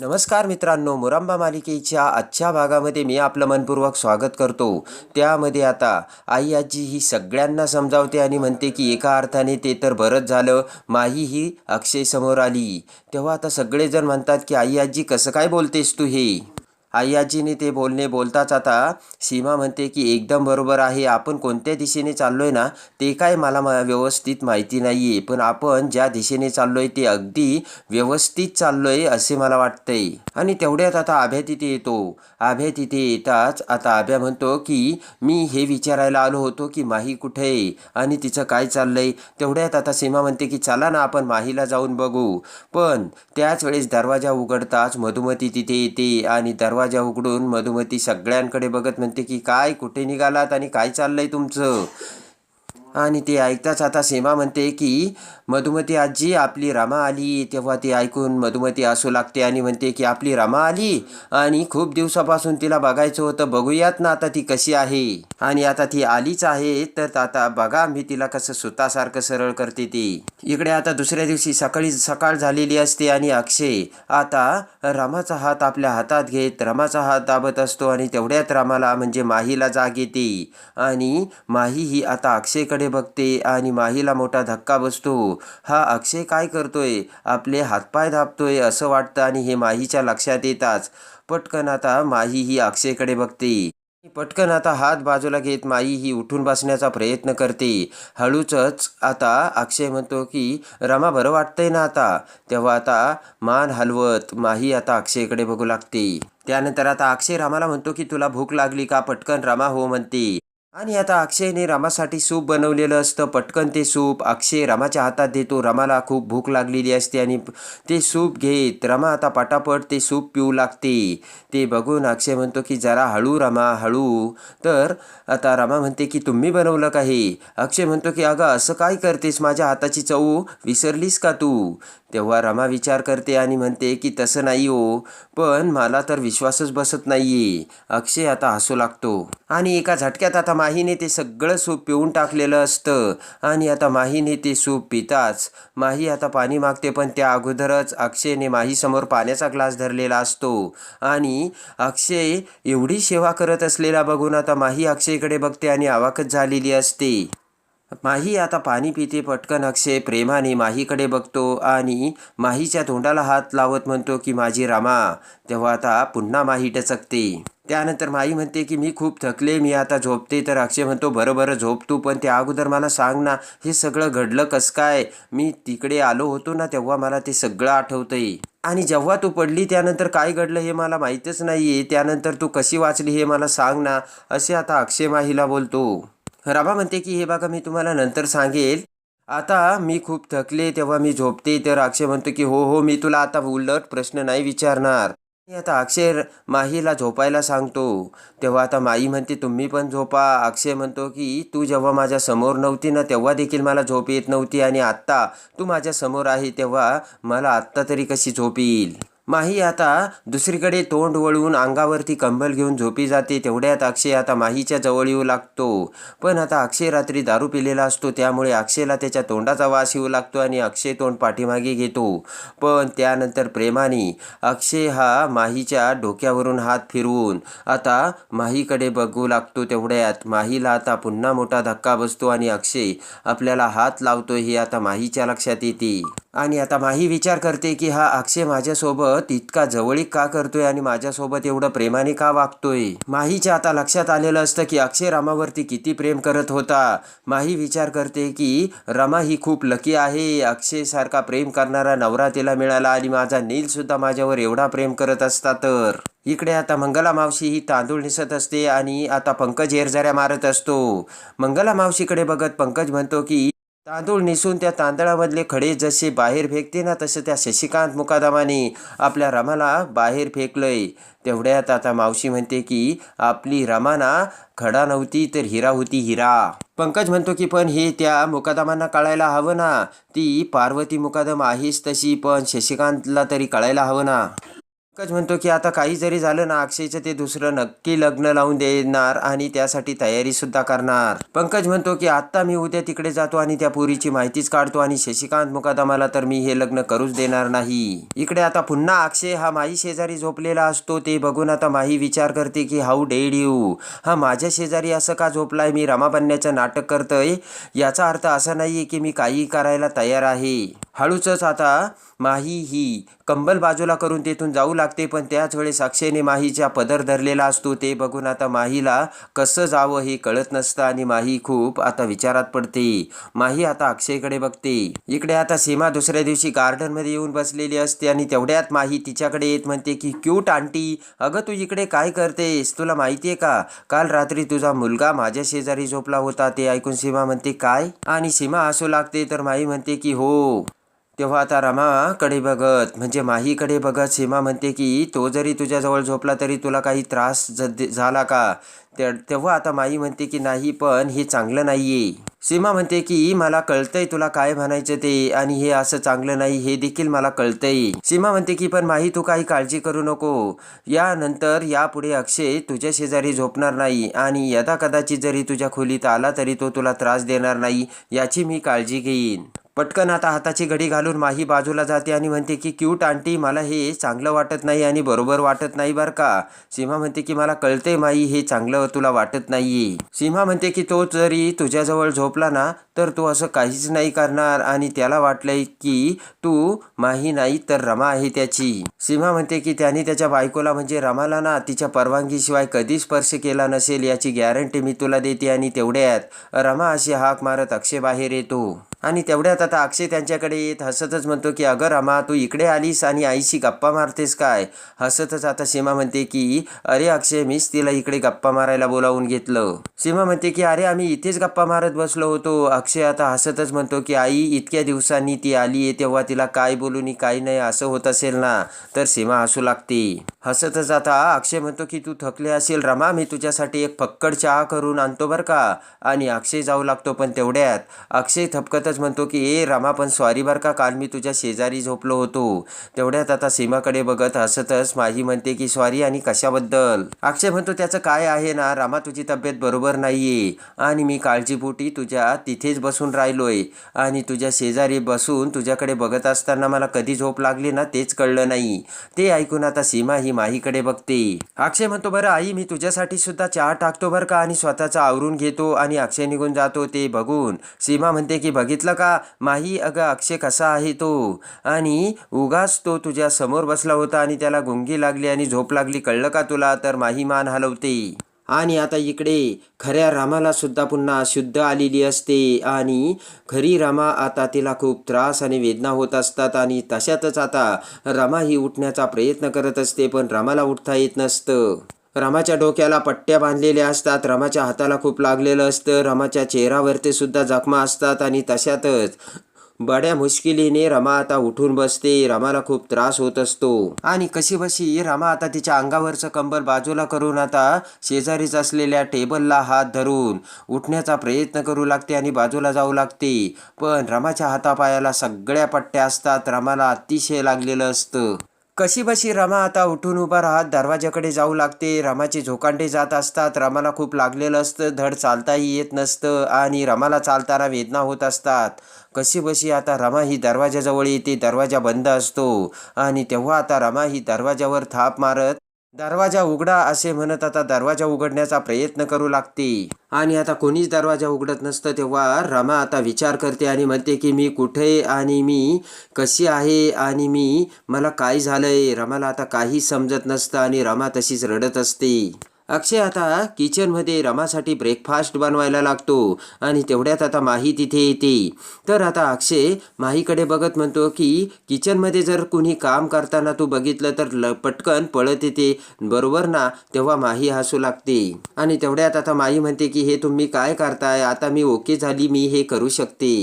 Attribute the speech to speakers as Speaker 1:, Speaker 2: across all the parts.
Speaker 1: नमस्कार मित्रांनो मुरांबा मालिकेच्या आजच्या भागामध्ये मी आपलं मनपूर्वक स्वागत करतो. त्यामध्ये आता आई आजी ही सगळ्यांना समजावते आणि म्हणते की एका अर्थाने ते तर बरंच झालं माही ही अक्षय समोर आली. तेव्हा आता सगळेजण म्हणतात की आई आजी कसं काय बोलतेस तू हे? आई ते बोलणे बोलताच आता सीमा म्हणते की एकदम बरोबर आहे. आपण कोणत्या दिशेने चाललोय ना ते काय मला व्यवस्थित माहिती नाही आहे पण आपण ज्या दिशेने चाललोय ते अगदी व्यवस्थित चाललोय असे मला वाटतंय. आणि तेवढ्यात आता आभ्या तिथे येतो. आभ्या तिथे येताच आता आभ्या म्हणतो की मी हे विचारायला आलो होतो की माही कुठे आहे आणि तिचं काय चाललंय? तेवढ्यात आता सीमा म्हणते की चला ना आपण माहीला जाऊन बघू. पण त्याच वेळेस दरवाजा उघडताच मधुमती तिथे येते आणि दरवाजा उघडून मधुमती सगळ्यांकडे बघत म्हणते की काय कुठे निघालात आणि काय चाललंय तुमचं? आणि ते ऐकताच आता सीमा म्हणते की मधुमती आजी आपली रामा आली. तेव्हा ती ऐकून मधुमती असू लागते आणि म्हणते की आपली रामा आली आणि खूप दिवसापासून तिला बघायचं होतं. बघूयात ना आता ती कशी आहे? आणि आता ती आलीच आहे तर आता बघा मी तिला कसं सुतासारखं सरळ करते ती. इकडे आता दुसऱ्या दिवशी सकाळी सकाळ झालेली असते आणि अक्षय आता रामाचा हात आपल्या हातात घेत रामाचा हात दाबत असतो आणि तेवढ्यात रामाला म्हणजे माहीला जाग येते. आणि माही ही आता अक्षयकडे बघते आणि माहीला मोठा धक्का बसतो. हा अक्षय काय करतोय? आपले हातपाय धापतोय असं वाटतं आणि हे माहीच्या लक्षात येताच. पटकन आता माही ही अक्षयकडे बघते. पटकन आता हात बाजूला घेत माई ही उठून बसण्याचा प्रयत्न करते. हळूचच आता अक्षय म्हणतो की रमा बरं वाटतंय ना आता? तेव्हा आता मान हलवत माही आता अक्षयकडे बघू लागते. त्यानंतर आता अक्षय रामाला म्हणतो की तुला भूक लागली का? पटकन रमा हो म्हणते. आणि आता अक्षयने रामासाठी सूप बनवलेलं असतं. पटकन ते सूप. अक्षय रामाच्या हातात देतो. रमाला खूप भूक लागलेली असते आणि ते सूप घेत रमा आता पटापट ते सूप पिऊ लागते. ते बघून अक्षय म्हणतो की जरा हळू रमा हळू. तर आता रमा म्हणते की तुम्ही बनवलं का हे? अक्षय म्हणतो की अगं असं काय करतेस? माझ्या हाताची चव विसरलीस का तू? तेव्हा रमा विचार करते आणि म्हणते की तसं नाही हो पण मला तर विश्वासच बसत नाही अक्षय आता हसू लागतो. आणि एका झटक्यात आता माहीने ते सगळं सूप पिऊन टाकलेलं असतं. आणि आता माहीने ते सूप पिताच. माही आता पाणी मागते पण त्या अगोदरच अक्षयने माहीसमोर पाण्याचा ग्लास धरलेला असतो. आणि अक्षय एवढी सेवा करत असलेला बघून आता माही अक्षयकडे बघते आणि आवाकच झालेली असते. माही आता पाणी पिते पटकन अक्षय प्रेमाने माहीकडे बघतो आणि माहीच्या तोंडाला हात लावत म्हणतो की माझी रामा तेव्हा आता पुन्हा माही टचकते. त्यानंतर माही म्हणते की मी खूप थकले मी आता झोपते. तर अक्षय म्हणतो बरं बरं झोप तू पण त्या अगोदर मला सांग ना हे सगळं घडलं कसं काय? मी तिकडे आलो होतो ना तेव्हा मला ते सगळं आठवतंय. आणि जेव्हा तू पडली त्यानंतर काय घडलं हे मला माहीतच नाही आहे त्यानंतर तू कशी वाचली हे मला सांग ना असे आता अक्षय माहीला बोलतो. रबा म्हणते की हे बघा मी तुम्हाला नंतर सांगेल. आता मी खूप थकले तेव्हा मी झोपते. तर अक्षय म्हणतो की हो हो मी तुला आता उलट प्रश्न नाही विचारणार. आता अक्षय माहीला झोपायला सांगतो. तेव्हा आता माई म्हणते तुम्ही पण झोपा. अक्षय म्हणतो की तू जेव्हा माझ्यासमोर नव्हती ना तेव्हा देखील मला झोप येत नव्हती आणि आत्ता तू माझ्यासमोर आहे तेव्हा मला आत्ता तरी कशी झोप येईल? माही आता दुसरीकडे तोंड वळवून अंगावरती कंबल घेऊन झोपी जाते. तेवढ्यात अक्षय आता माहीच्या जवळ येऊ लागतो. पण आता अक्षय रात्री दारू पिलेला असतो. त्यामुळे अक्षयला त्याच्या तोंडाचा वास येऊ लागतो आणि अक्षय तोंड पाठीमागे घेतो. पण त्यानंतर प्रेमाने अक्षय हा माहीच्या डोक्यावरून हात फिरवून आता माहीकडे बघू लागतो तेवढ्यात. माहीला आता पुन्हा मोठा धक्का बसतो आणि अक्षय आपल्याला हात लावतो हे आता माहीच्या लक्षात येते. आणि आता माही विचार करते की हा अक्षय माझ्यासोबत इतका जवळीक का करतोय आणि माझ्यासोबत एवढं प्रेमाने का वागतोय? माहीच्या आता लक्षात आलेलं असतं की अक्षय रामावरती किती प्रेम करत होता. माही विचार करते की रमा ही खूप लकी आहे. अक्षयसारखा प्रेम करणारा नवरा तिला मिळाला आणि माझा नीलसुद्धा माझ्यावर एवढा प्रेम करत असता तर. इकडे आता मंगला मावशी ही तांदूळ निसत असते आणि आता पंकज एरझऱ्या मारत असतो. मंगला मावशीकडे बघत पंकज म्हणतो की तांदूळ निसून त्या तांदळामधले खडे जसे बाहेर फेकते ना तसं त्या शशिकांत मुकादमाने आपल्या रमाला बाहेर फेकलंय. तेवढ्यात आता मावशी म्हणते की आपली रमाना खडा नव्हती तर हिरा होती हिरा. पंकज म्हणतो की पण हे त्या मुकादमांना कळायला हवं ना. ती पार्वती मुकादम आहेच तशी पण शशिकांतला तरी कळायला हवं ना. पंकज म्हणतो की आता काही जरी झालं ना अक्षयचं ते दुसरं नक्की लग्न लावून देणार आणि त्यासाठी तयारी सुद्धा करणार. पंकज म्हणतो की आता मी उद्या तिकडे जातो आणि त्या पुरीची माहितीच काढतो आणि शशिकांत मुकादमाला तर मी हे लग्न करूच देणार नाही. इकडे आता पुन्हा अक्षय हा माई शेजारी झोपलेला असतो ते बघून आता माही विचार करते की हाऊ डेड यू? हा माझ्या शेजारी असं का झोपलाय? मी रमा बनण्याचं नाटक करतोय. याचा अर्थ असा नाहीये की मी काही करायला तयार आहे. हळूच आता माही ही कंबल बाजूला करून तेथून जाऊ लागते पण त्याच वेळेस अक्षयने माहीच्या पदर धरलेला असतो. ते बघून आता माहीला कसं जावं हे कळत नसतं आणि माही खूप आता विचारात पडते. माही आता अक्षयकडे बघते. इकडे आता सीमा दुसऱ्या दिवशी गार्डनमध्ये येऊन बसलेली असते आणि तेवढ्यात माही तिच्याकडे येत म्हणते की क्यूट आंटी अगं तू इकडे काय करतेस? तुला माहिती आहे का? काल रात्री तुझा मुलगा माझ्या शेजारी झोपला होता. ते ऐकून सीमा म्हणते काय? आणि सीमा हसू लागते. तर माही म्हणते की हो तेव्हा आता रमाकडे बघत म्हणजे माहीकडे बघत सीमा म्हणते की तो जरी तुझ्याजवळ झोपला तरी तुला काही त्रास ज- झाला का? ते तेव्हा आता माई म्हणते की नाही पण हे चांगलं नाही आहे सीमा म्हणते की मला कळतंय तुला काय म्हणायचं ते आणि हे असं चांगलं नाही हे देखील मला कळतंय. सीमा म्हणते की पण माही तू काही काळजी करू नको. यानंतर यापुढे अक्षय तुझ्या शेजारी झोपणार नाही आणि यदा कदाचित जरी तुझ्या खोलीत आला तरी तो तुला त्रास देणार नाही याची मी काळजी घेईन. पटकन आता हाताची घडी घालून माही बाजूला जाते आणि म्हणते की क्यूट आंटी मला हे चांगलं वाटत नाही आणि बरोबर वाटत नाही बरं का? सीमा म्हणते की मला कळते माई हे चांगलं तुला वाटत नाही सीमा म्हणते की तो जरी तुझ्याजवळ झोपला ना तर तू असं काहीच नाही करणार आणि त्याला वाटलंय की तू माही नाही तर रमा आहे त्याची. सीमा म्हणते की त्याने त्याच्या बायकोला म्हणजे रमाला ना तिच्या परवानगीशिवाय कधी स्पर्श केला नसेल याची गॅरंटी मी तुला देते आणि तेवढ्यात. रमा अशी हाक मारत अक्षय बाहेर येतो. आणि तेवढ्यात आता अक्षय त्यांच्याकडे येत हसतच म्हणतो की अगं रमा तू इकडे आलीस आणि आईशी गप्पा मारतेस काय? हसतच आता सीमा म्हणते की अरे अक्षय मीच तिला इकडे गप्पा मारायला बोलावून घेतलं. सीमा म्हणते की अरे आम्ही इथेच गप्पा मारत बसलो होतो. अक्षय आता हसतच म्हणतो की आई इतक्या दिवसांनी ती आली आहे तेव्हा तिला काय बोलू नी काय नाही असं होत असेल ना? तर सीमा हसू लागते. हसतच आता अक्षय म्हणतो की तू थकले असेल रमा मी तुझ्यासाठी एक फक्कड चहा करून आणतो बरं का? आणि अक्षय जाऊ लागतो पण तेवढ्यात. अक्षय थपकतच म्हणतो की ए रमा पण सॉरी बरं का काल मी तुझ्या शेजारी झोपलो होतो. तेवढ्यात आता सीमाकडे बघत हसतच माही म्हणते की सॉरी आणि कशाबद्दल? अक्षय म्हणतो त्याचं काय आहे ना रमा तुझी तब्येत बरोबर नाहीये. आणि मी काळजीपोटी तुझ्या तिथेच बसून राहिलोय. आणि तुझ्या शेजारी बसून तुझ्याकडे बघत असताना मला कधी झोप लागली ना तेच कळलं नाही. ते ऐकून आता सीमा ही माहीकडे बघते. अक्षय म्हणतो बरं आई मी तुझ्यासाठी सुद्धा चहा टाकतो बरं का? आणि स्वतःचा आवरून घेतो आणि अक्षय निघून जातो ते बघून. सीमा म्हणते की बघितलं का? माही अगं अक्षय कसा आहे तो? आणि उगाच तो तुझ्या समोर बसला होता आणि त्याला गुंगी लागली आणि झोप लागली. कळलं का तुला? तर माही मान हलवते. आणि आता इकडे खऱ्या रामाला सुद्धा पुन्हा शुद्ध आलेली असते. आणि खरी रमा आता तिला खूप त्रास आणि वेदना होत असतात आणि तशातच आता रमा ही उठण्याचा प्रयत्न करत असते पण रमाला उठता येत नसतं. रमाच्या डोक्याला पट्ट्या बांधलेल्या असतात रमाच्या हाताला खूप लागलेलं असतं रमाच्या चेहऱ्यावरती सुद्धा जखमा असतात आणि तशातच बड्या मुश्किलीने रमा आता उठून बसते. रमाला खूप त्रास होत असतो. आणि कशी बशी रमा आता तिच्या अंगावरचं कंबल बाजूला करून आता शेजारीच असलेल्या टेबलला हात धरून उठण्याचा प्रयत्न करू लागते आणि बाजूला जाऊ लागते. पण रमाच्या हातापायाला सगळ्या पट्ट्या असतात. रमाला अतिशय लागलेलं असतं. कशी बशी रमा आता उठून उभा राहत दरवाजाकडे जाऊ लागते. रमाचे झोकांडे जात असतात. रमाला खूप लागलेलं असतं. धड चालताही येत नसतं आणि रमाला चालताना वेदना होत असतात. कशी बशी आता रमा ही दरवाजाजवळ येते. दरवाजा बंद असतो आणि तेव्हा आता रमा ही दरवाजावर थाप मारत दरवाजा उघडा असे म्हणत आता दरवाजा उघडण्याचा प्रयत्न करू लागते. आणि आता कोणीच दरवाजा उघडत नसतं तेव्हा रमा आता विचार करते आणि म्हणते की मी कुठे आणि मी कशी आहे आणि मी मला काय झालंय? रमाला आता काही समजत नसतं आणि रमा तशीच रडत असते. अक्षय आता किचनमध्ये रमासाठी ब्रेकफास्ट बनवायला लागतो आणि तेवढ्यात आता माही तिथे येते. तर आता अक्षय माहीकडे बघत म्हणतो की किचनमध्ये जर कुणी काम करताना तू बघितलं तर ल पटकन पळत येते. बरोबर ना? तेव्हा माही हसू लागते. आणि तेवढ्यात आता माही म्हणते की हे तुम्ही काय करताय? आता मी ओके झाली मी हे करू शकते.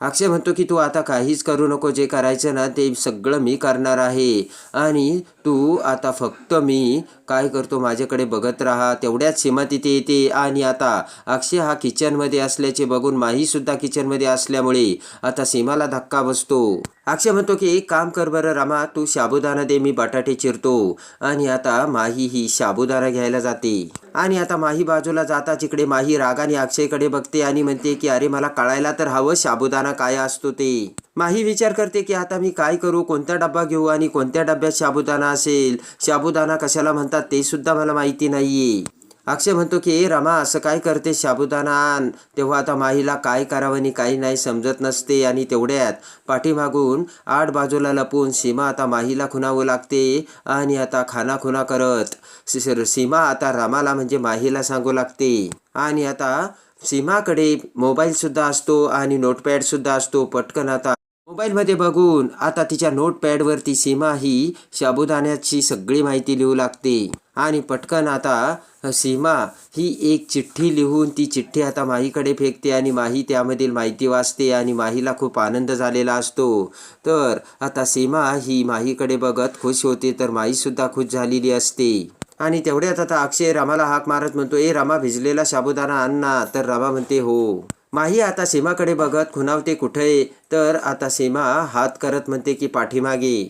Speaker 1: अक्षय म्हणतो की तू आता काहीच करू नको. जे करायचं ना ते सगळं मी करणार आहे. आणि तू आता फक्त मी काय करतो माझ्याकडे बघत राहा तेवढ्याच सीमा तिथे येते. आणि आता अक्षय हा किचनमध्ये असल्याचे बघून माहीसुद्धा किचनमध्ये असल्यामुळे आता सीमाला धक्का बसतो. अक्षय म्हणतो की एक काम कर बरं रमा तू साबुदाणा दे मी बटाटे चिरतो. आणि आता माही ही साबुदाणा घ्यायला जाते. आणि आता माही बाजूला जाता जिकडे माही रागाने अक्षयकडे बघते आणि म्हणते की अरे मला कळायला तर हवं साबुदाणा काय असतो ते. माही विचार करते की आता मी काय करू? कोणता डब्बा घेऊ आणि कोणत्या डब्यात साबुदाणा असेल. साबुदाणा कशाला म्हणतात ते सुद्धा मला माहिती नाहीये. अक्षय म्हणतो की ए रमा असं काय करते शाबुदाना? आण तेव्हा आता माहीला काय करावं आणि काही नाही समजत नसते आणि तेवढ्यात पाठीमागून आठ बाजूला लपून सीमा आता माहीला खुनावं लागते आणि आता खानाखुणा करत. सीमा आता रामाला म्हणजे माहीला सांगू लागते. आणि आता सीमाकडे मोबाईलसुद्धा असतो आणि नोटपॅडसुद्धा असतो पटकन आता मोबाईलमध्ये बघून आता तिच्या नोटपॅडवरती सीमा ही साबुदाण्याची सगळी माहिती लिहू लागते. आणि पटकन आता सीमा ही एक चिठ्ठी लिहून ती चिठ्ठी आता माहीकडे फेकते आणि माही त्यामधील माहिती वाचते आणि माहीला खूप आनंद झालेला असतो. तर आता सीमा ही माहीकडे बघत खुश होते तर माहीसुद्धा खुश झालेली असते. आणि तेवढ्यात आता अक्षय रामाला हाक मारत म्हणतो ए रामा भिजलेला साबुदाणा आण ना. तर रामा म्हणते हो. माही आता सीमाकडे बघत खुणावते कुठे? तर आता सीमा हात करत म्हणते की पाठीमागे.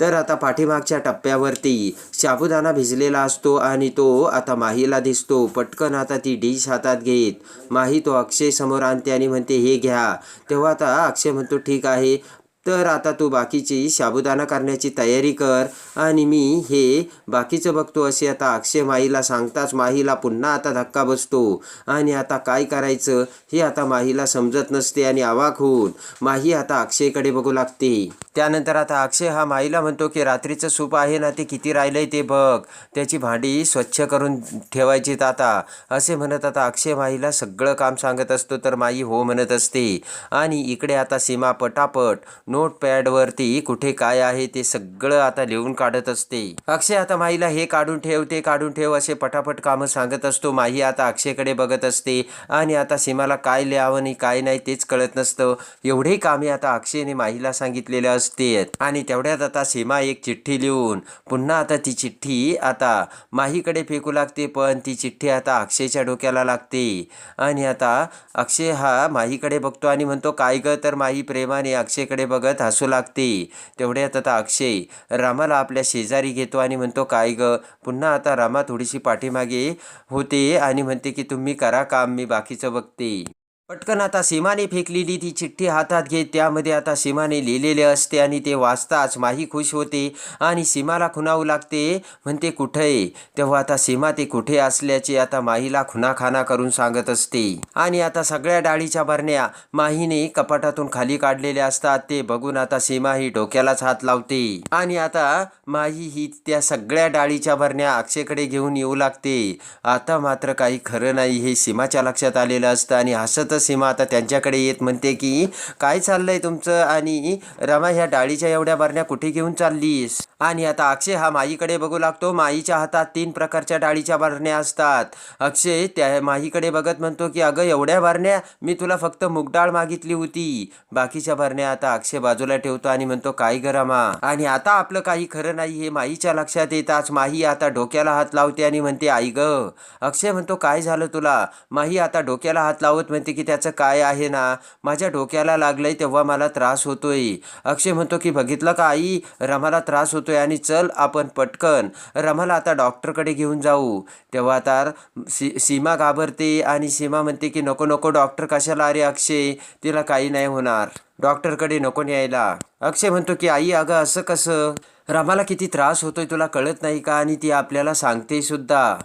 Speaker 1: तर आता पाठीमागच्या टप्प्यावरती साबुदाणा भिजलेला असतो आणि तो आता माहीला दिसतो. पटकन आता ती डिश हातात घेत. माही तो अक्षय समोर आणते आणि म्हणते हे घ्या. तेव्हा आता अक्षय म्हणतो ठीक आहे. तर आता तू बाकीची साबुदाणा करण्याची तयारी कर आणि मी हे बाकीचं बघतो असे आता अक्षय माहीला सांगताच माहीला पुन्हा आता धक्का बसतो. आणि आता काय करायचं हे आता माहीला समजत नसते आणि अवाक होऊन माही आता अक्षयकडे बघू लागते. त्यानंतर आता अक्षय हा माईला म्हणतो की रात्रीचं सूप आहे ना ते किती राहिलंय ते बघ. त्याची भांडी स्वच्छ करून ठेवायची आता. असे म्हणत आता अक्षय माईला सगळं काम सांगत असतो तर माई हो म्हणत असते. आणि इकडे आता सीमा पटापट नोटपॅडवरती कुठे काय आहे ते सगळं आता लिहून काढत असते. अक्षय आता माहीला हे काढून ठेव ते काढून ठेव असे पटापट कामं सांगत असतो. माही आता अक्षयकडे बघत असते. आणि आता सीमाला काय लिहावं आणि काय नाही तेच कळत नसतं. एवढे कामे आता अक्षयने माहीला सांगितलेले असते आणि तेवढ्यात आता सीमा एक चिठ्ठी लिहून पुन्हा आता ती चिठ्ठी आता माहीकडे फेकू लागते पण ती चिठ्ठी आता अक्षयच्या डोक्याला लागते. आणि आता अक्षय हा माहीकडे बघतो आणि म्हणतो काय ग तर माही प्रेमाने अक्षयकडे बघत हसू लागते. तेवढ्यात आता अक्षय. रामाला आपल्या शेजारी घेतो आणि म्हणतो काय ग? पुन्हा आता रामा थोडीशी पाठीमागे होते आणि म्हणते की तुम्ही करा काम मी बाकीचं बघते. पटकन आता सीमाने फेकलेली ती चिठ्ठी हातात घेत त्यामध्ये आता सीमाने लिहिलेले असते आणि ते वाचताच माही खुश होते आणि सीमाला खुणावू लागते. म्हणते कुठे तेव्हा आता सीमा ते कुठे असल्याचे आता माहीला खुनाखाना करून सांगत असते. आणि आता सगळ्या डाळीच्या भरण्या माहीने कपाटातून खाली काढलेल्या असतात. ते बघून आता सीमा ही डोक्यालाच हात लावते. आणि आता माही ही त्या सगळ्या डाळीच्या भरण्या अक्षयकडे घेऊन येऊ लागते. आता मात्र काही खरं नाही हे सीमाच्या लक्षात आलेलं असतं आणि हसतच सीमा आता त्यांच्याकडे येत म्हणते की काय चाललंय तुमचं? आणि रमा ह्या डाळीच्या एवढ्या बरण्या कुठे घेऊन चाललीस? आणि आता अक्षय हा माईकडे बघू लागतो. माईच्या हातात तीन प्रकारच्या डाळीच्या बरण्या असतात. अक्षय त्या माईकडे बघत म्हणतो की अगं एवढ्या भरण्या मी तुला फक्त मुगडाळ मागितली होती. बाकीच्या भरण्या आता अक्षय बाजूला ठेवतो आणि म्हणतो काय ग रमा? आणि आता आपलं काही खरं नाही हे माईच्या लक्षात येताच माही आता डोक्याला हात लावते आणि म्हणते आई ग. अक्षय म्हणतो काय झालं तुला? माही आता डोक्याला हात लावत म्हणते की त्याचं काय आहे ना? माझ्या डोक्याला लागलंय तेव्हा मला त्रास होतोय. अक्षय म्हणतो की बघितलं का आई? रमाला त्रास होतोय आणि चल आपण पटकन. रमाला आता डॉक्टरकडे घेऊन जाऊ. तेव्हा आता सी सीमा घाबरते आणि सीमा म्हणते की नको नको डॉक्टर कशाला अरे अक्षय? तिला काही नाही होणार. डॉक्टरकडे नको न्यायला. अक्षय म्हणतो की आई अगं असं कसं? रमाला किती त्रास होतोय तुला कळत नाही का? आणि ती आपल्याला सांगते सुद्धा.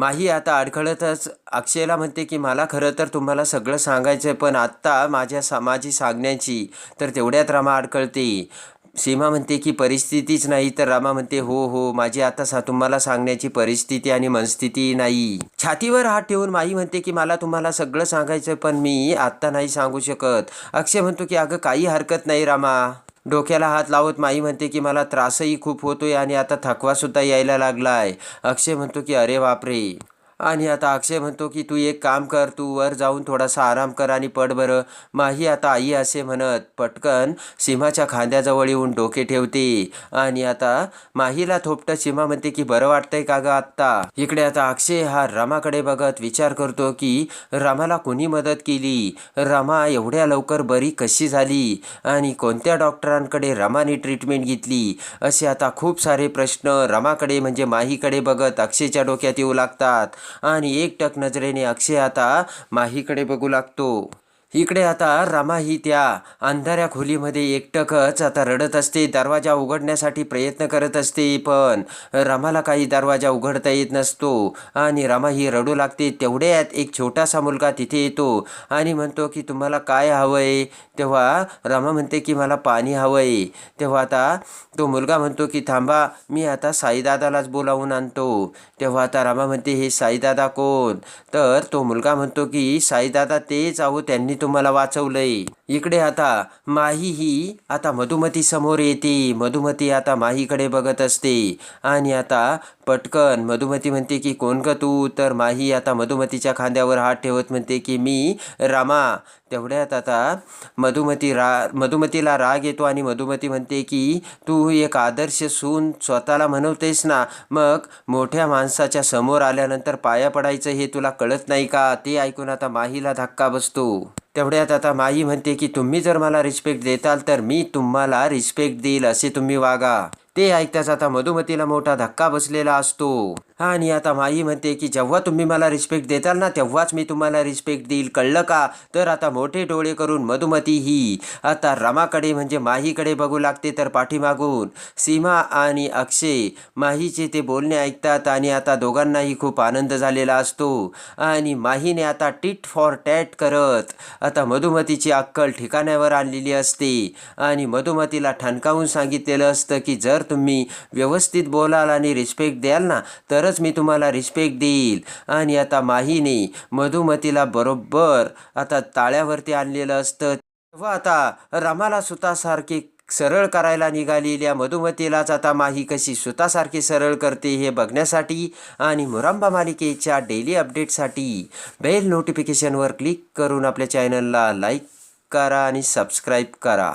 Speaker 1: माही आता अडखळतच. अक्षयला म्हणते की मला खरं तर तुम्हाला सगळं सांगायचं आहे पण आत्ता माझ्या सा माझी सांगण्याची तर तेवढ्यात रमा अडखळते. सीमा म्हणते की परिस्थितीच नाही. तर रामा म्हणते हो हो माझी आता सा तुम्हाला सांगण्याची परिस्थिती आणि मनस्थिती नाही. छातीवर हात ठेवून माई म्हणते की मला तुम्हाला सगळं सांगायचं पण मी आत्ता नाही सांगू शकत. अक्षय म्हणतो की अगं काही हरकत नाही रामा. डोक्याला हात लावत माई म्हणते की मला त्रासही खूप होतोय आणि आता थकवासुद्धा यायला लागला आहे अक्षय म्हणतो की अरे बापरे. आणि आता अक्षय म्हणतो की तू एक काम कर तू वर जाऊन थोडासा आराम कर आणि पड बरं. माही आता आई असे म्हणत पटकन सीमाच्या खांद्याजवळ येऊन डोके ठेवते. आणि आता माहीला थोपटं सीमा म्हणते की बरं वाटतंय का ग आत्ता? इकडे आता अक्षय हा रमाकडे बघत विचार करतो की रामाला कोणी मदत केली? रमा एवढ्या लवकर बरी कशी झाली? आणि कोणत्या डॉक्टरांकडे रमाने ट्रीटमेंट घेतली? असे आता खूप सारे प्रश्न रमाकडे म्हणजे माहीकडे बघत अक्षयच्या डोक्यात येऊ लागतात. आणि एकटक नजरेने अक्षय आता माहीकडे बघू लागतो. इकडे आता रमा ही त्या अंधाऱ्या खोलीमध्ये एकटकच आता रडत असते दरवाजा उघडण्यासाठी प्रयत्न करत असते पण रमाला काही दरवाजा उघडता येत नसतो आणि रमा ही रडू लागते. तेवढ्यात एक छोटासा मुलगा तिथे येतो आणि म्हणतो की तुम्हाला काय हवंय? तेव्हा रमा म्हणते की मला पाणी हवंय. तेव्हा आता तो मुलगा म्हणतो की थांबा मी आता साईदादालाच बोलावून आणतो. तेव्हा आता रमा म्हणते हे साईदादा कोण? तर तो मुलगा म्हणतो की साईदादा तेच आहो त्यांनी तुम्हाला वाचवलंय. इकडे आता माही ही आता मधुमती समोर येते. मधुमती आता माहीकडे बघत असते. आणि आता पटकन मधुमती म्हणते की कोण ग तू? तर माही आता मधुमतीच्या खांद्यावर हात ठेवत म्हणते की मी रामा. तेवढ्यात आता मधुमती रा मधुमतीला राग येतो आणि मधुमती म्हणते की तू एक आदर्श सून स्वतःला म्हणवतेस ना मग मोठ्या माणसाच्या समोर आल्यानंतर पाया पडायचं हे तुला कळत नाही का? ते ऐकून आता माहीला धक्का बसतो. तेवढ्यात आता माही म्हणते की तुम्ही जर मला रिस्पेक्ट देताल तर मी तुम्हाला रिस्पेक्ट देईल असे तुम्ही वागा. ते ऐकताच आता मधुमतीला मोठा धक्का बसलेला असतो. आणि आता माई म्हणते की जेव्हा तुम्ही मला रिस्पेक्ट देताल ना तेव्हाच मी तुम्हाला रिस्पेक्ट देईल. कळलं का? तर आता मोठे डोळे करून मधुमती ही. आता रमाकडे म्हणजे माहीकडे बघू लागते तर पाठीमागून. सीमा आणि अक्षय माहीचे ते बोलणे ऐकतात आणि आता दोघांनाही खूप आनंद झालेला असतो. आणि माहीने आता टिट फॉर टॅट करत आता मधुमतीची अक्कल ठिकाण्यावर आणलेली असते. आणि मधुमतीला ठणकावून सांगितलेलं असतं की जर तुम्ही व्यवस्थित बोलाल आणि रिस्पेक्ट द्याल ना तरच मी तुम्हाला रिस्पेक्ट देईल. आणि आता माहीने मधुमतीला बरोबर आता ताळ्यावरती आणलेलं असतं. तेव्हा आता रमाला सुतासारखे सरळ करायला निघालेल्या मधुमतीलाच आता माही कशी सुतासारखी सरळ करते हे बघण्यासाठी आणि मुरांबा मालिकेच्या डेली अपडेटसाठी बेल नोटिफिकेशनवर क्लिक करून आपल्या चॅनलला लाईक करा आणि सबस्क्राईब करा.